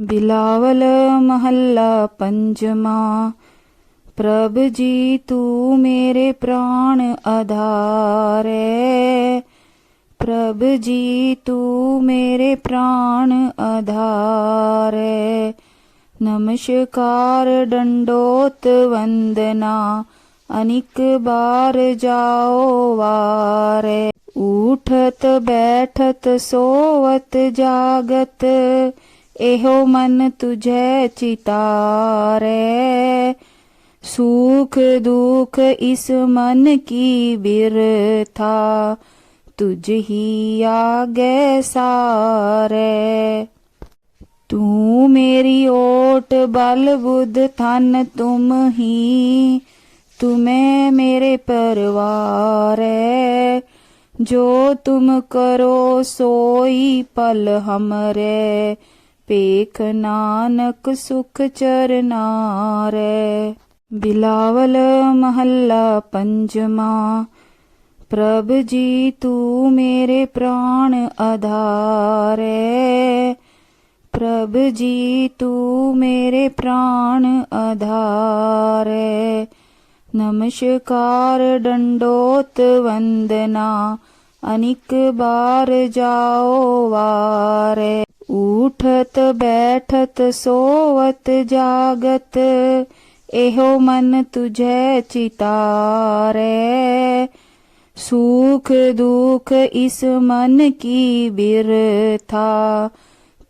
ਬਿਲਾਵਲ ਮਹੱਲਾ ਪੰਜਵਾ ਪ੍ਰਭ ਜੀ ਤੂੰ ਮੇਰੇ ਪ੍ਰਾਣ ਆਧਾਰੈ। ਪ੍ਰਭ ਜੀ ਤੂੰ ਮੇਰੇ ਪ੍ਰਾਣ ਆਧਾਰੈ। ਨਮਸਕਾਰ ਡੰਡੋਤ ਵੰਦਨਾ, ਅਨਿਕ ਬਾਰ ਜਾਓ ਵਾਰੇ। ਉਠਤ ਬੈਠਤ ਸੋਵਤ ਜਾਗਤ ਇਹੋ ਮਨ ਤੁਝੈ ਚਿਤਾਰੈ ਸੁਖ ਦੁਖ ਇਸ ਮਨ ਕੀ ਬਿਰਥਾ ਤੁਝ ਹੀ ਆਗੇ ਸਾਰੇ ਤੂੰ ਮੇਰੀ ਓਟ ਬਲ ਬੁੱਧ ਥਨ ਤੁਮ ਹੀ ਤੁਮੇ ਮੇਰੇ ਪਰਵਾਰੈ ਜੋ ਤੁਮ ਕਰੋ ਸੋਈ ਪਲ ਹਮਰੇ ਪੇਖ ਨਾਨਕ ਸੁਖ ਚਰਨਾਰੇ। ਬਿਲਾਵਲ ਮਹੱਲਾ ਪੰਜਵਾ, ਪ੍ਰਭ ਜੀ ਤੂੰ ਮੇਰੇ ਪ੍ਰਾਣ ਆਧਾਰੈ। ਪ੍ਰਭ ਜੀ ਤੂੰ ਮੇਰੇ ਪ੍ਰਾਣ ਆਧਾਰੈ। ਨਮਸਕਾਰ ਡੰਡੋਤ ਵੰਦਨਾ, ਅਨਿਕ ਬਾਰ ਜਾਓ ਵਾਰੇ। ਉਠਤ ਬੈਠਤ ਸੋਵਤ ਜਾਗਤ, ਇਹੋ ਮਨ ਤੁਝੈ ਚਿਤਾਰੈ। ਸੁਖ ਦੁਖ ਇਸ ਮਨ ਕੀ ਬਿਰਥਾ,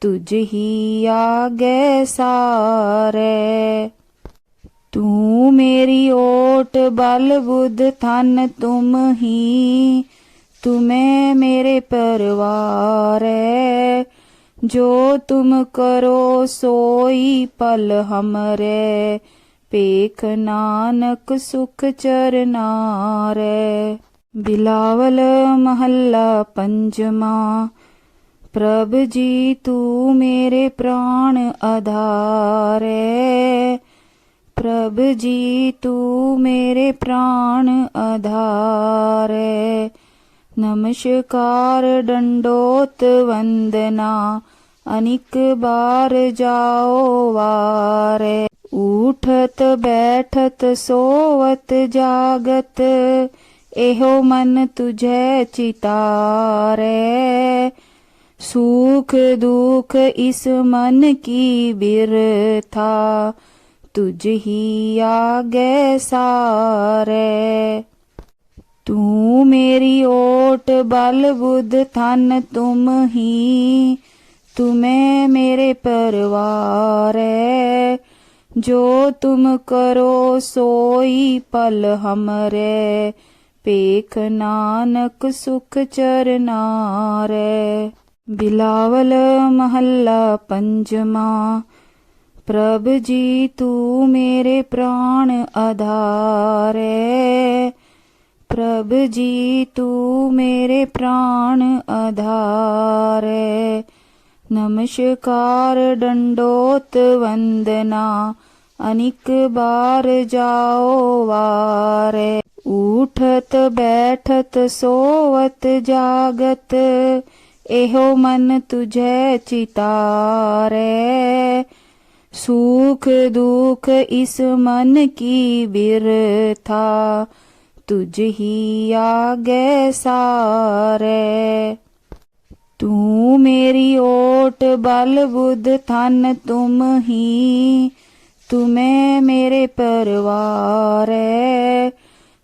ਤੁਝ ਹੀ ਆਗੇ ਸਾਰੇ। ਤੂੰ ਮੇਰੀ ਓਟ ਬਲ ਬੁੱਧ ਥਨ ਤੁਮ ਹੀ ਤੁਮੇ ਮੇਰੇ ਪਰਵਾਰੈ। ਜੋ ਤੁਮ ਕਰੋ ਸੋਈ ਪਲ ਹਮਰੇ ਪੇਖ ਨਾਨਕ ਸੁਖ ਚਰਨਾਰੇ। ਬਿਲਾਵਲ ਮਹੱਲਾ ਪੰਜਵਾ, ਪ੍ਰਭ ਜੀ ਤੂੰ ਮੇਰੇ ਪ੍ਰਾਣ ਆਧਾਰੈ। ਪ੍ਰਭ ਜੀ ਤੂੰ ਮੇਰੇ ਪ੍ਰਾਣ ਆਧਾਰੈ। ਨਮਸਕਾਰ ਡੰਡੋਤ ਵੰਦਨਾ ਅਨਿਕ ਬਾਰ ਜਾਓ ਵਾਰੇ ਉਠਤ ਬੈਠਤ ਸੋਵਤ ਜਾਗਤ, ਇਹੋ ਮਨ ਤੁਝੈ ਚਿਤਾਰੈ। ਸੁਖ ਦੁਖ ਇਸ ਮਨ ਕੀ ਬਿਰਥਾ, ਤੁਝ ਹੀ ਆਗੇ ਸਾਰੇ। ਤੂੰ ਮੇਰੀ ਓਟ ਬਲ ਬੁੱਧ ਥਨ ਤੁਮ ਹੀ ਤੁਮੇ ਮੇਰੇ ਪਰਵਾਰੈ ਜੋ ਤੁਮ ਕਰੋ, ਸੋਈ ਪਲ ਹਮਰੇ ਪੇਖ ਨਾਨਕ ਸੁਖ ਚਰਨਾਰੇ ਬਿਲਾਵਲ ਮਹੱਲਾ ਪੰਜਵਾ, ਪ੍ਰਭ ਜੀ, ਤੂੰ ਮੇਰੇ ਪ੍ਰਾਣ ਆਧਾਰੈ ਪ੍ਰਭ ਜੀ, ਤੂੰ ਮੇਰੇ ਪ੍ਰਾਣ ਆਧਾਰੈ ਨਮਸਕਾਰ ਡੰਡੋਤ ਵੰਦਨਾ ਅਨਿਕ ਬਾਰ ਜਾਓ ਵਾਰੇ ਉਠਤ ਬੈਠਤ ਸੋਵਤ ਜਾਗਤ ਇਹੋ ਮਨ ਤੁਝੈ ਚਿਤਾਰੈ ਸੁਖ ਦੁਖ ਇਸ ਮਨ ਕੀ ਬਿਰਥਾ ਤੁਝ ਹੀ ਆਗੇ ਸਾਰੇ ਤੂੰ ਮੇਰੀ ਓਟ ਬਲ ਬੁੱਧ ਥਨ ਤੁਮ ਹੀ। ਤੁਮੇ ਮੇਰੇ ਪਰਵਾਰੈ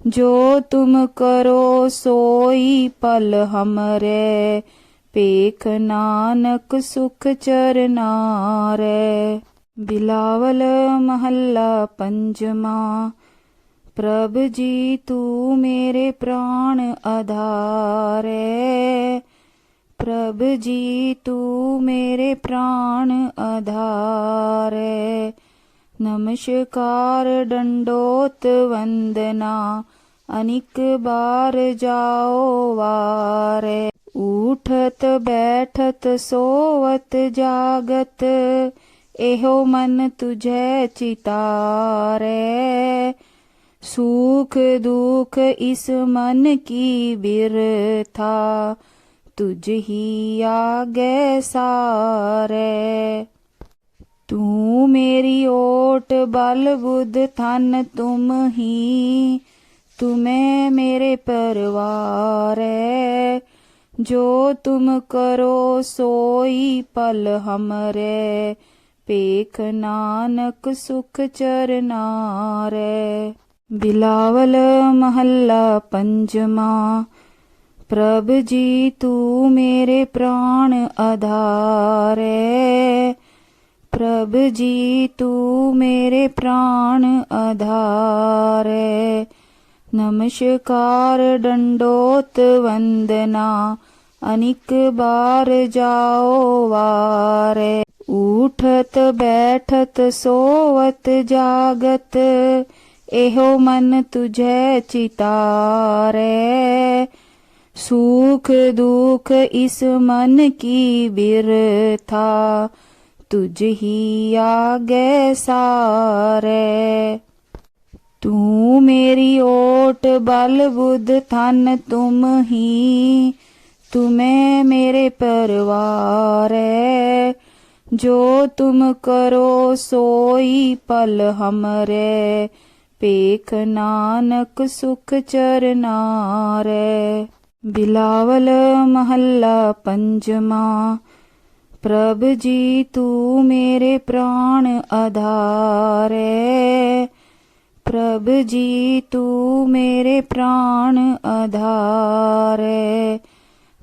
ਜੋ ਤੁਮ ਕਰੋ ਸੋਈ ਪਲ ਹਮਰੇ ਪੇਖ ਨਾਨਕ ਸੁਖ ਚਰਨਾਰੇ ਬਿਲਾਵਲ ਮਹੱਲਾ ਪੰਜਵਾ। ਪ੍ਰਭ ਜੀ ਤੂੰ ਮੇਰੇ ਪ੍ਰਾਣ ਆਧਾਰੈ ਪ੍ਰਭ ਜੀ ਤੂੰ ਮੇਰੇ ਪ੍ਰਾਣ ਆਧਾਰੈ ਨਮਸਕਾਰ ਡੰਡੋਤ ਵੰਦਨਾ ਅਨਿਕ ਬਾਰ ਜਾਓ ਵਾਰੇ ਉਠਤ ਬੈਠਤ ਸੋਵਤ ਜਾਗਤ ਇਹੋ ਮਨ ਤੁਝੈ ਚਿਤਾਰੈ ਸੁਖ ਦੁਖ ਇਸ ਮਨ ਕੀ ਬਿਰਥਾ ਤੁਝ ਹੀ ਆਗੇ ਸਾਰੇ। ਤੂੰ ਮੇਰੀ ਓਟ ਬਲ ਬੁੱਧ ਥਨ, ਤੁਮ ਹੀ, ਤੁਮੇ ਮੇਰੇ ਪਰਵਾਰੈ। ਜੋ ਤੁਮ ਕਰੋ, ਸੋਈ ਪਲ ਹਮਰੇ। ਪੇਖ ਨਾਨਕ ਸੁਖ ਚਰਨਾਰੇ। ਬਿਲਾਵਲ ਮਹੱਲਾ ਪੰਜਵਾ ਪ੍ਰਭ ਜੀ, ਤੂੰ ਮੇਰੇ ਪ੍ਰਾਣ ਆਧਾਰੇ। ਪ੍ਰਭ ਜੀ, ਤੂੰ ਮੇਰੇ ਪ੍ਰਾਣ ਆਧਾਰੇ। ਨਮਸਕਾਰ ਡੰਡੋਤ ਵੰਦਨਾ, ਅਨਿਕ ਬਾਰ ਜਾਓ ਵਾਰੇ। ਉਠਤ ਬੈਠਤ ਸੋਵਤ ਜਾਗਤ, ਇਹੋ ਮਨ ਤੁਝੈ ਚਿਤਾਰੇ। ਸੁਖ ਦੁਖ ਇਸ ਮਨ ਕੀ ਬਿਰਥਾ, ਤੁਝ ਹੀ ਆਗੇ ਸਾਰੇ। ਤੂੰ ਮੇਰੀ ਓਟ ਬਲ ਬੁੱਧ ਥਨ ਤੁਮ ਹੀ, ਤੁਮੇ ਮੇਰੇ ਪਰਵਾਰੈ। ਜੋ ਤੁਮ ਕਰੋ ਸੋਈ ਪਲ ਹਮਰੇ ਪੇਖ ਨਾਨਕ ਸੁਖ ਚਰਨਾਰੇ। बिलावल महल्ला पञ्चमा प्रभ जी तू मेरे प्राण अधारे। प्रभ जी तू मेरे प्राण अधारे।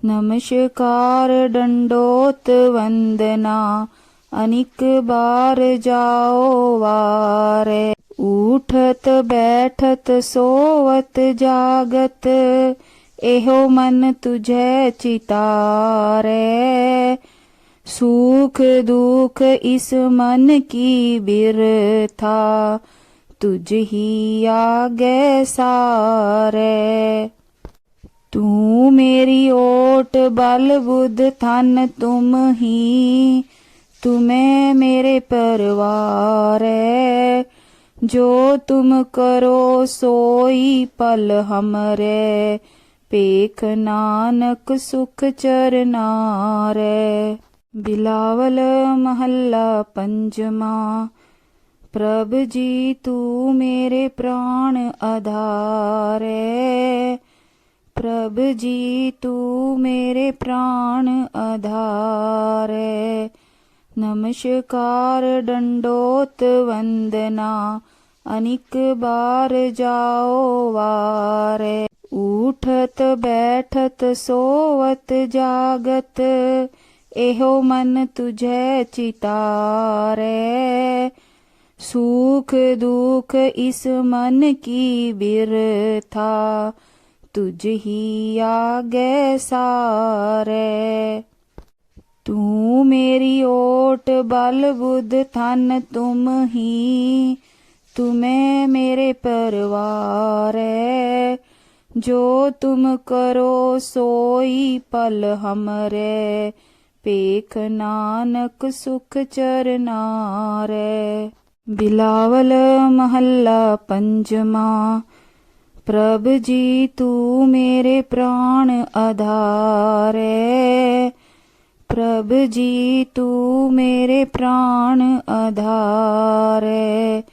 नमस्कार अधारमशकारोत वन्दना अनिक बार जाओ वारे। उठत बैठत सोवत जागत। ਇਹੋ ਮਨ ਤੁਝੈ ਚਿਤਾਰੇ ਸੁਖ ਦੁਖ ਇਸ ਮਨ ਕੀ ਬਿਰਥਾ ਤੁਝ ਹੀ ਆਗੇ ਸਾਰੇ ਤੂੰ ਮੇਰੀ ਓਟ ਬਲ ਬੁੱਧ ਥਨ ਤੁਮ ਹੀ ਤੁਮੇ ਮੇਰੇ ਪਰਵਾਰੈ ਜੋ ਤੁਮ ਕਰੋ ਸੋਈ ਪਲ ਹਮਰੇ ਪੇਖ ਨਾਨਕ ਸੁਖ ਚਰਨਾਰੇ ਬਿਲਾਵਲ ਮਹੱਲਾ ਪੰਜਵਾ, ਪ੍ਰਭ ਜੀ ਤੂੰ ਮੇਰੇ ਪ੍ਰਾਣ ਆਧਾਰੇ। ਪ੍ਰਭ ਜੀ ਤੂੰ ਮੇਰੇ ਪ੍ਰਾਣ ਆਧਾਰੇ। ਨਮਸਕਾਰ ਡੰਡੋਤ ਵੰਦਨਾ, ਅਨਿਕ ਬਾਰ ਜਾਓ ਵਾਰੇ। ਉਠਤ ਬੈਠਤ ਸੋਵਤ ਜਾਗਤ ਇਹੋ ਮਨ ਤੁਝੈ ਚਿਤਾਰੇ ਸੁਖ ਦੁਖ ਇਸ ਮਨ ਕੀ ਬਿਰਥਾ ਤੁਝ ਹੀ ਆਗੇ ਸਾਰੇ ਤੂੰ ਮੇਰੀ ਓਟ ਬਲ ਬੁੱਧ ਥਨ ਤੁਮ ਹੀ ਤੁਮੇ ਮੇਰੇ ਪਰਵਾਰੈ ਜੋ ਤੁਮ ਕਰੋ ਸੋਈ ਪਲ ਹਮਰੇ ਪੇਖ ਨਾਨਕ ਸੁਖ ਚਰਨਾਰੇ। ਬਿਲਾਵਲ ਮਹੱਲਾ ਪੰਜਵਾ, ਪ੍ਰਭ ਜੀ ਤੂੰ ਮੇਰੇ ਪ੍ਰਾਣ ਆਧਾਰੇ। ਪ੍ਰਭ ਜੀ ਤੂੰ ਮੇਰੇ ਪ੍ਰਾਣ ਆਧਾਰੇ।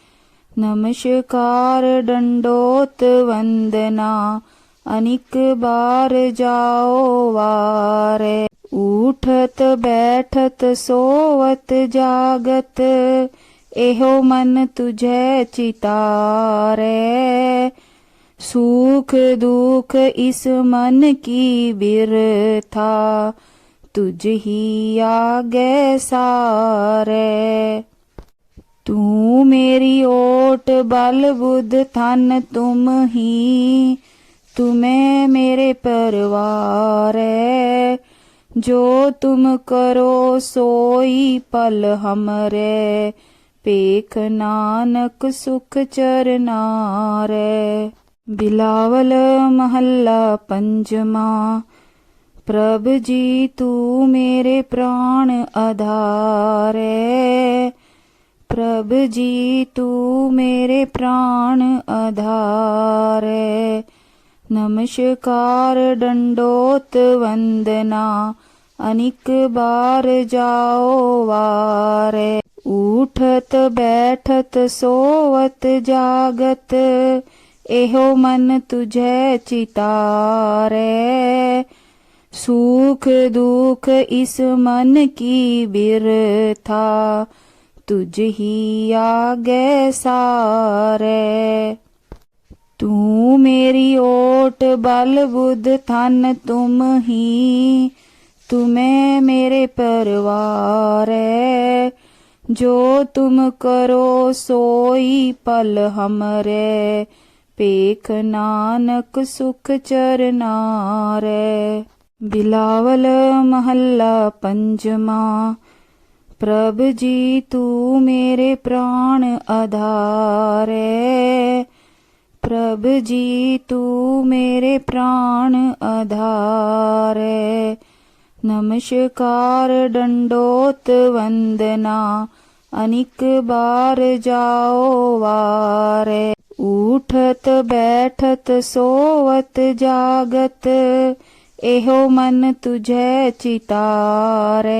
ਨਮਸਕਾਰ ਡੰਡੋਤ ਵੰਦਨਾ ਅਨਿਕ ਬਾਰ ਜਾਓ ਵਾਰੇ ਉਠਤ ਬੈਠਤ ਸੋਵਤ ਜਾਗਤ, ਇਹੋ ਮਨ ਤੁਝੈ ਚਿਤਾਰੇ। ਸੁਖ ਦੁਖ ਇਸ ਮਨ ਕੀ ਬਿਰਥਾ, ਤੁਝ ਹੀ ਆਗੇ ਸਾਰੇ। ਤੂੰ ਮੇਰੀ ਓਟ ਬਲ ਬੁੱਧ ਥਨ ਤੁਮ ਹੀ ਤੁਮੇ ਮੇਰੇ ਪਰਵਾਰੈ ਜੋ ਤੁਮ ਕਰੋ, ਸੋਈ ਪਲ ਹਮਰੇ। ਪੇਖ ਨਾਨਕ ਸੁਖ ਚਰਨਾਰੇ ਬਿਲਾਵਲ ਮਹੱਲਾ ਪੰਜਵਾ, ਪ੍ਰਭ ਜੀ, ਤੂੰ ਮੇਰੇ ਪ੍ਰਾਣ ਆਧਾਰੇ ਪ੍ਰਭ ਜੀ, ਤੂੰ ਮੇਰੇ ਪ੍ਰਾਣ ਆਧਾਰੇ ਨਮਸਕਾਰ ਡੰਡੋਤ ਵੰਦਨਾ ਅਨਿਕ ਬਾਰ ਜਾਓ ਵਾਰੇ ਊਠ ਊਠਤ ਬੈਠਤ ਸੋਵਤ ਜਾਗਤ ਇਹੋ ਮਨ ਤੁਝੈ ਚਿਤਾਰੇ ਸੁਖ ਦੁਖ ਇਸ ਮਨ ਕੀ ਬਿਰਥਾ ਤੁਝ ਹੀ ਆਗੇ ਸਾਰੇ ਤੂੰ ਮੇਰੀ ਓਟ ਬਲ ਬੁੱਧ ਥਨ ਤੁਮ ਹੀ। ਤੁਮੇ ਮੇਰੇ ਪਰਵਾਰ ਹੈ ਜੋ ਤੁਮ ਕਰੋ ਸੋਈ ਪਲ ਹਮਰੇ ਪੇਖ ਨਾਨਕ ਸੁਖ ਚਰਨਾਰੇ ਬਿਲਾਵਲ ਮਹੱਲਾ ਪੰਜਵਾ। ਪ੍ਰਭ ਜੀ ਤੂੰ ਮੇਰੇ ਪ੍ਰਾਣ ਆਧਾਰੇ ਪ੍ਰਭ ਜੀ ਤੂੰ ਮੇਰੇ ਪ੍ਰਾਣ ਆਧਾਰੇ ਨਮਸਕਾਰ ਡੰਡੋਤ ਵੰਦਨਾ ਅਨਿਕ ਬਾਰ ਜਾਓ ਵਾਰੇ ਊਠਤ ਬੈਠਤ ਸੋਵਤ ਜਾਗਤ ਇਹੋ ਮਨ ਤੁਝੈ ਚਿਤਾਰੇ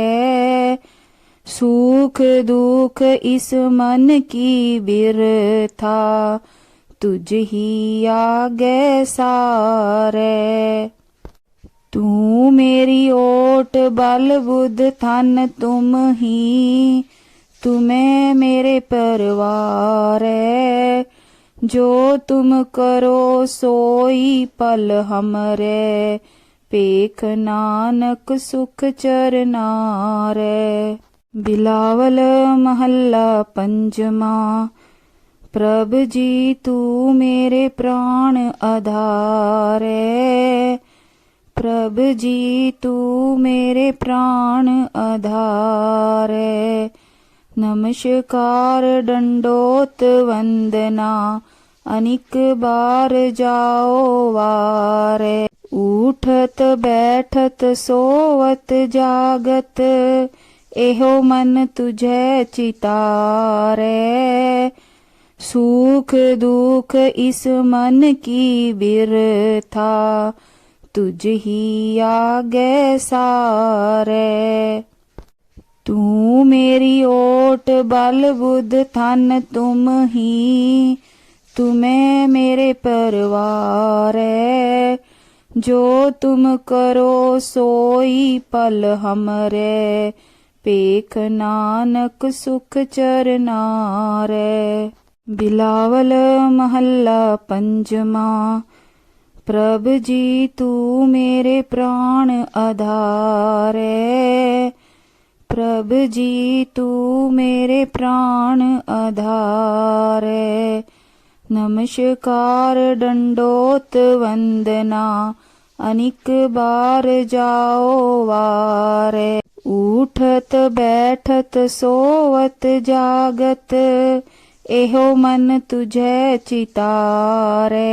ਸੁਖ ਦੁਖ ਇਸ ਮਨ ਕੀ ਬਿਰਥਾ ਤੁਝ ਹੀ ਆਗੇ ਸਾਰੇ। ਤੂੰ ਮੇਰੀ ਓਟ ਬਲ ਬੁੱਧ ਥਨ, ਤੁਮ ਹੀ, ਤੁਮੇ ਮੇਰੇ ਪਰਵਾਰ। ਜੋ ਤੁਮ ਕਰੋ, ਸੋਈ ਪਲ ਹਮਰੇ। ਪੇਖ ਨਾਨਕ ਸੁਖ ਚਰਨਾਰੇ। ਬਿਲਾਵਲ ਮਹੱਲਾ ਪੰਜਵਾ ਪ੍ਰਭ ਜੀ ਤੂੰ ਮੇਰੇ ਪ੍ਰਾਣ ਆਧਾਰੇ ਪ੍ਰਭ ਜੀ ਤੂੰ ਮੇਰੇ ਪ੍ਰਾਣ ਆਧਾਰੇ ਨਮਸਕਾਰ ਡੰਡੋਤ ਵੰਦਨਾ ਅਨਿਕ ਬਾਰ ਜਾਓ ਵਾਰੇ ਊਠਤ ਬੈਠਤ ਸੋਵਤ ਜਾਗਤ ਇਹੋ ਮਨ ਤੁਝੈ ਚਿਤਾਰੇ ਸੁਖ ਦੁਖ ਇਸ ਮਨ ਕੀ ਬਿਰਥਾ, ਤੁਝ ਹੀ ਆਗੇ ਸਾਰੇ। ਤੂੰ ਮੇਰੀ ਓਟ ਬਲ ਬੁੱਧ ਥਨ ਤੁਮ ਹੀ, ਤੁਮੇ ਮੇਰੇ ਪਰਵਾਰ। ਹੈ ਜੋ ਤੁਮ ਕਰੋ ਸੋਈ ਪਲ ਹਮਰੇ ਪੇਖ ਨਾਨਕ ਸੁਖ ਚਰਨਾਰੇ। ਬਿਲਾਵਲ ਮਹੱਲਾ ਪੰਜਵਾ ਪ੍ਰਭ ਜੀ ਤੂੰ ਮੇਰੇ ਪ੍ਰਾਣ ਆਧਾਰੇ। ਪ੍ਰਭ ਜੀ ਤੂੰ ਮੇਰੇ ਪ੍ਰਾਣ ਆਧਾਰੇ। ਨਮਸਕਾਰ ਡੰਡੋਤ ਵੰਦਨਾ, ਅਨਿਕ ਬਾਰ ਜਾਓ ਵਾਰੇ। ਊਠਤ ਬੈਠਤ ਸੋਵਤ ਜਾਗਤ ਇਹੋ ਮਨ ਤੁਝੈ ਚਿਤਾਰੇ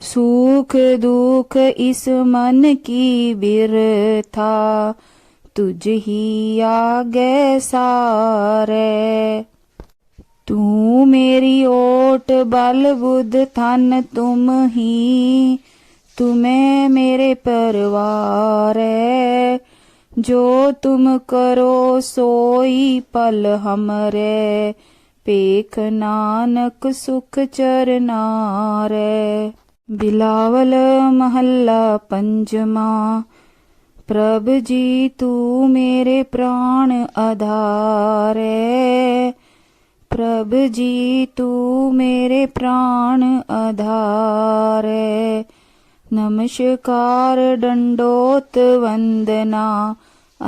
ਸੁਖ ਦੁਖ ਇਸ ਮਨ ਕੀ ਬਿਰਥਾ ਤੁਝ ਹੀ ਆਗੇ ਸਾਰੇ ਤੂੰ ਮੇਰੀ ਓਟ ਬਲ ਬੁੱਧ ਥਨ ਤੁਮ ਹੀ ਤੁਮੇ ਮੇਰੇ ਪਰਵਾਰ ਹੈ ਜੋ ਤੁਮ ਕਰੋ ਸੋਈ ਪਲ ਹਮਰੇ ਪੇਖ ਨਾਨਕ ਸੁਖ ਚਰਨਾਰੇ ਬਿਲਾਵਲ ਮਹੱਲਾ ਪੰਜਵਾ ਪ੍ਰਭ ਜੀ ਤੂੰ ਮੇਰੇ ਪ੍ਰਾਣ ਆਧਾਰੇ। ਪ੍ਰਭ ਜੀ ਤੂੰ ਮੇਰੇ ਪ੍ਰਾਣ ਆਧਾਰੇ। ਨਮਸਕਾਰ ਡੰਡੋਤ ਵੰਦਨਾ,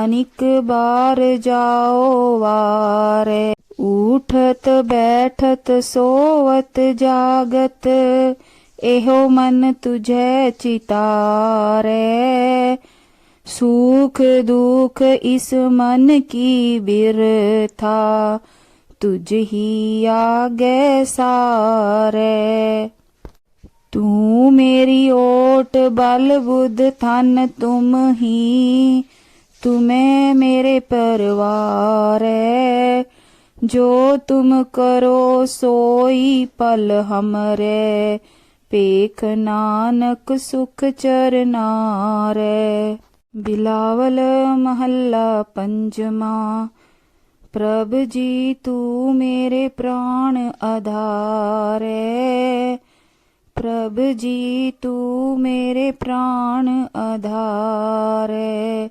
ਅਨਿਕ ਬਾਰ ਜਾਓ ਵਾਰੇ। ਊਠਤ ਬੈਠਤ ਸੋਵਤ ਜਾਗਤ, ਇਹੋ ਮਨ ਤੁਝੈ ਚਿਤਾਰੇ। ਸੁਖ ਦੁਖ ਇਸ ਮਨ ਕੀ ਬਿਰਥਾ, ਤੁਝ ਹੀ ਆਗੇ ਸਾਰੇ। ਤੂੰ ਮੇਰੀ ਓਟ ਬਲ ਬੁੱਧ ਥਨ ਤੁਮ ਹੀ, ਤੁਮੇ ਮੇਰੇ ਪਰਵਾਰ। ਹੈ ਜੋ ਤੁਮ ਕਰੋ ਸੋਈ ਪਲ ਹਮਰੇ ਪੇਖ ਨਾਨਕ ਸੁਖ ਚਰਨਾਰੇ। ਬਿਲਾਵਲ ਮਹੱਲਾ ਪੰਜਵਾ, ਪ੍ਰਭ ਜੀ ਤੂੰ ਮੇਰੇ ਪ੍ਰਾਣ ਆਧਾਰੈ। ਪ੍ਰਭ ਜੀ ਤੂੰ ਮੇਰੇ ਪ੍ਰਾਣ ਆਧਾਰੈ।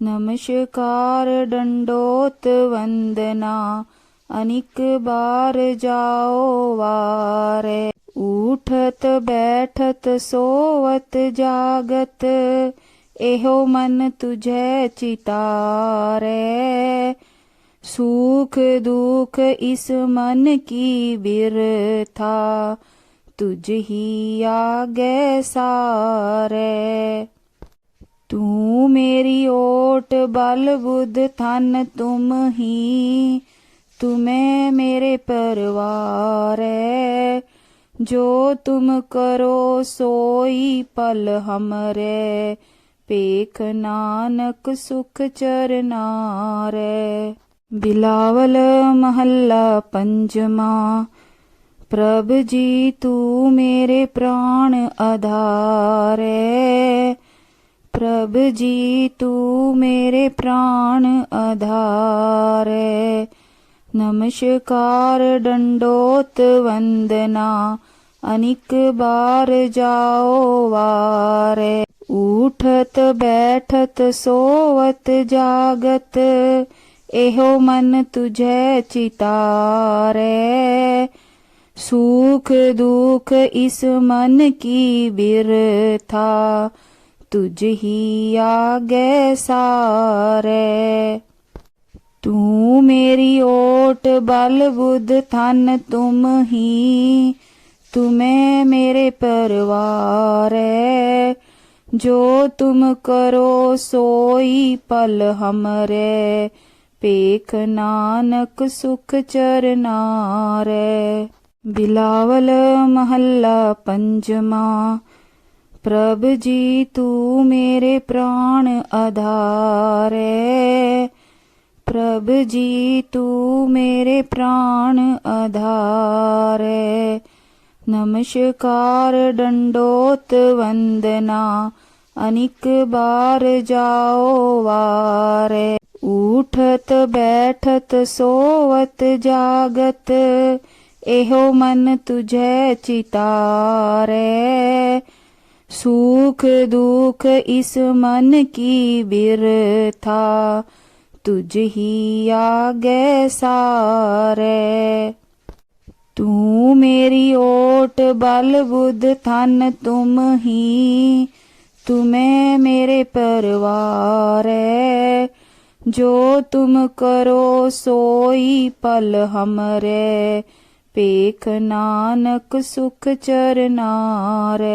ਨਮਸਕਾਰ ਡੰਡੋਤ ਵੰਦਨਾ ਅਨਿਕ ਬਾਰ ਜਾਓ ਵਾਰੇ ਉਠਤ ਬੈਠਤ ਸੋਵਤ ਜਾਗਤ ਇਹੋ ਮਨ ਤੁਝੈ ਚਿਤਾਰੇ ਸੁਖ ਦੁਖ ਇਸ ਮਨ ਕੀ ਬਿਰਥਾ ਤੁਝ ਹੀ ਆਗੇ ਸਾਰੇ ਤੂੰ ਮੇਰੀ ਓਟ ਬਲ ਬੁੱਧ ਥਨ ਤੁਮ ਹੀ, ਤੁਮੇ ਮੇਰੇ ਪਰਵਾਰ ਹੈ ਜੋ ਤੁਮ ਕਰੋ ਸੋਈ ਪਲ ਹਮਰੇ ਪੇਖ ਨਾਨਕ ਸੁਖ ਚਰਨਾਰੇ ਬਿਲਾਵਲ ਮਹੱਲਾ ਪੰਜਵਾ ਪ੍ਰਭ ਜੀ ਤੂੰ ਮੇਰੇ ਪ੍ਰਾਣ ਆਧਾਰੇ ਪ੍ਰਭ ਜੀ ਤੂੰ ਮੇਰੇ ਪ੍ਰਾਣ ਆਧਾਰੇ ਨਮਸਕਾਰ ਡੰਡੋਤ ਵੰਦਨਾ ਅਨਿਕ ਬਾਰ ਜਾਓ ਵਾਰੇ ਉਠਤ ਬੈਠਤ ਸੋਵਤ ਜਾਗਤ ਇਹੋ ਮਨ ਤੁਝੈ ਚਿਤਾਰੇ ਸੁਖ ਦੁਖ ਇਸ ਮਨ ਕੀ ਬਿਰਥਾ ਤੁਝ ਹੀ ਆਗੇ ਸਾਰੇ। ਤੂੰ ਮੇਰੀ ਓਟ ਬਲ ਬੁੱਧ ਤਨ ਤੁਮ ਹੀ, ਤੁਮੇ ਮੇਰੇ ਪਰਵਾਰ। ਜੋ ਤੁਮ ਕਰੋ ਸੋਈ ਪਲ ਹਮਰੇ ਪੇਖ ਨਾਨਕ ਸੁਖ ਚਰਨਾਰੇ। ਬਿਲਾਵਲ ਮਹੱਲਾ ਪੰਜਵਾ ਪ੍ਰਭ ਜੀ, ਤੂੰ ਮੇਰੇ ਪ੍ਰਾਣ ਆਧਾਰੇ। ਪ੍ਰਭ ਜੀ, ਤੂੰ ਮੇਰੇ ਪ੍ਰਾਣ ਆਧਾਰੇ। ਨਮਸਕਾਰ ਡੰਡੋਤ ਵੰਦਨਾ, ਅਨਿਕ ਬਾਰ ਜਾਓ ਵਾਰੇ। ਉਠਤ ਬੈਠਤ ਸੋਵਤ ਜਾਗਤ, ਇਹੋ ਮਨ ਤੁਝੈ ਚਿਤਾਰੇ। ਸੁਖ ਦੁਖ ਇਸ ਮਨ ਕੀ ਬਿਰਥਾ ਤੁਝ ਹੀ ਆਗੇ ਸਾਰੇ ਤੂੰ ਮੇਰੀ ਓਟ ਬਲ ਬੁੱਧ ਤਨ ਤੁਮ ਹੀ ਤੁਮੇ ਮੇਰੇ ਪਰਵਾਰ ਹੈ ਜੋ ਤੁਮ ਕਰੋ ਸੋਈ ਪਲ ਹਮਰੇ ਪੇਖ ਨਾਨਕ ਸੁਖ ਚਰਨਾਰੇ